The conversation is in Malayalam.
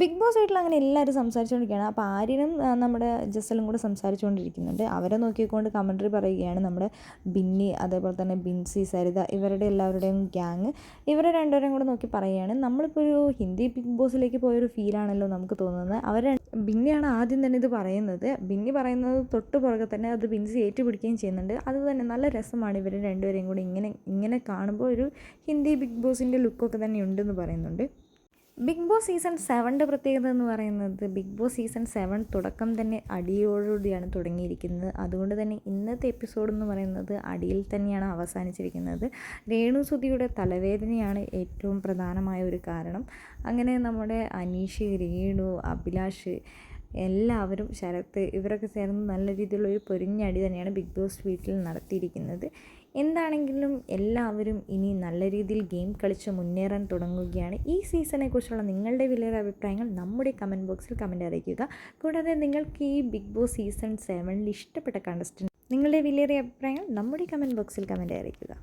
ബിഗ് ബോസ് വീട്ടിൽ അങ്ങനെ എല്ലാവരും സംസാരിച്ചുകൊണ്ടിരിക്കുകയാണ്. അപ്പോൾ ആര്യനും നമ്മുടെ ജസലും കൂടെ സംസാരിച്ചുകൊണ്ടിരിക്കുന്നുണ്ട്. അവരെ നോക്കിക്കൊണ്ട് കമൻട്രി പറയുകയാണ് നമ്മുടെ ബിന്നി അതേപോലെ തന്നെ ബിൻസി സരിത ഇവരുടെ എല്ലാവരുടെയും ഗ്യാങ് ഇവരെ രണ്ടുപേരും കൂടെ നോക്കി പറയുകയാണ്. നമ്മളിപ്പോൾ ഒരു ഹിന്ദി ബിഗ് ബോസിലേക്ക് പോയൊരു ഫീലാണല്ലോ നമുക്ക് തോന്നുന്നത്. അവർ ബിന്നിയാണ് ആദ്യം തന്നെ ഇത് പറയുന്നത്. ബിന്നി പറയുന്നത് തൊട്ട് പുറകെ തന്നെ അത് ബിൻസി ഏറ്റുപിടിക്കുകയും ചെയ്യുന്നുണ്ട്. അത് തന്നെ നല്ല രസമാണ് ഇവർ രണ്ടുപേരെയും കൂടി ഇങ്ങനെ ഇങ്ങനെ കാണുമ്പോൾ ഒരു ഹിന്ദി ബിഗ് ബോസിന്റെ ലുക്കൊക്കെ തന്നെ ഉണ്ടെന്ന് പറയുന്നുണ്ട്. ബിഗ് ബോസ് സീസൺ സെവന്റെ പ്രത്യേകത എന്ന് പറയുന്നത് ബിഗ് ബോസ് സീസൺ സെവൻ തുടക്കം തന്നെ അടിയോടുകൂടിയാണ് തുടങ്ങിയിരിക്കുന്നത്. അതുകൊണ്ട് തന്നെ ഇന്നത്തെ എപ്പിസോഡ് എന്ന് പറയുന്നത് അടിയിൽ തന്നെയാണ് അവസാനിച്ചിരിക്കുന്നത്. രേണു സുധിയുടെ തലവേദനയാണ് ഏറ്റവും പ്രധാനമായ ഒരു കാരണം. അങ്ങനെ നമ്മുടെ അനീഷ് രേണു അഭിലാഷ് എല്ലാവരും ശരത്ത് ഇവരൊക്കെ ചേർന്ന് നല്ല രീതിയിലുള്ള ഒരു പൊരിഞ്ഞടി തന്നെയാണ് ബിഗ് ബോസ് വീട്ടിൽ നടത്തിയിരിക്കുന്നത്. എന്താണെങ്കിലും എല്ലാവരും ഇനി നല്ല രീതിയിൽ ഗെയിം കളിച്ച് മുന്നേറാൻ തുടങ്ങുകയാണ്. ഈ സീസണെ കുറിച്ചുള്ള നിങ്ങളുടെ വിലയേറെ അഭിപ്രായങ്ങൾ നമ്മുടെ കമന്റ് ബോക്സിൽ കമന്റ് അറിയിക്കുക. കൂടാതെ നിങ്ങൾക്ക് ഈ ബിഗ് ബോസ് സീസൺ സെവനിൽ ഇഷ്ടപ്പെട്ട കണ്ടസ്റ്റന്റ് നിങ്ങളുടെ വിലയേറിയ അഭിപ്രായങ്ങൾ നമ്മുടെ കമന്റ് ബോക്സിൽ കമന്റ് അറിയിക്കുക.